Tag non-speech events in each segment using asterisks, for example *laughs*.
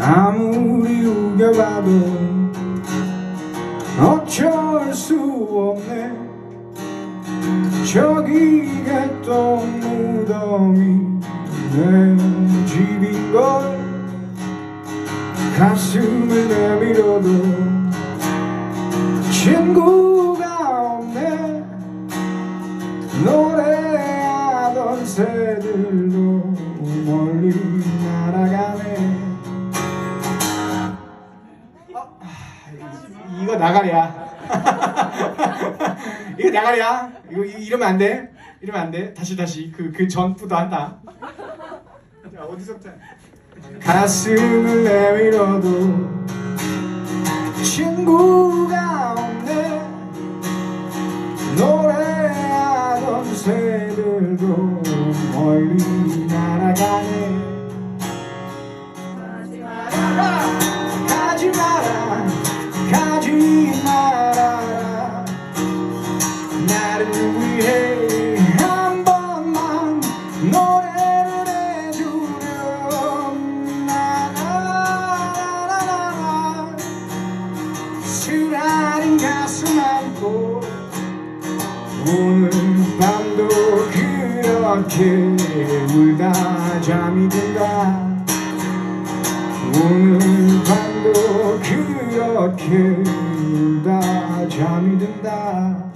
아무리 우겨봐도 어쩔 수 없네. 저기가 또 무덤이 내 집인걸. 가슴을 내밀어도 친구가 없네. 노래하던 새들도 어, 아, 이거 나가랴 *laughs* 이거 나가랴 이거 이- 이러면 안 돼. 이러면 안 돼. 다시 다시. 그 그 전부도 한다. 자 어디서부터? 가슴을 내밀어도 친구가 없네. 노래하던 새들도 멀리 날아가네 나를 위해 한 번만 노래를 해주렴. 나나나나나 쓰라린 가슴 안고 오늘 밤도 그렇게 울다 잠이 든다. 오늘 밤도 그렇게 울다 잠이 든다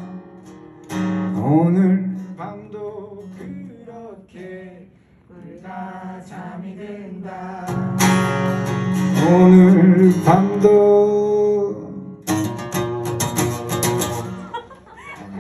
오늘 밤도 그렇게 울다 잠이 든다. 오늘 밤도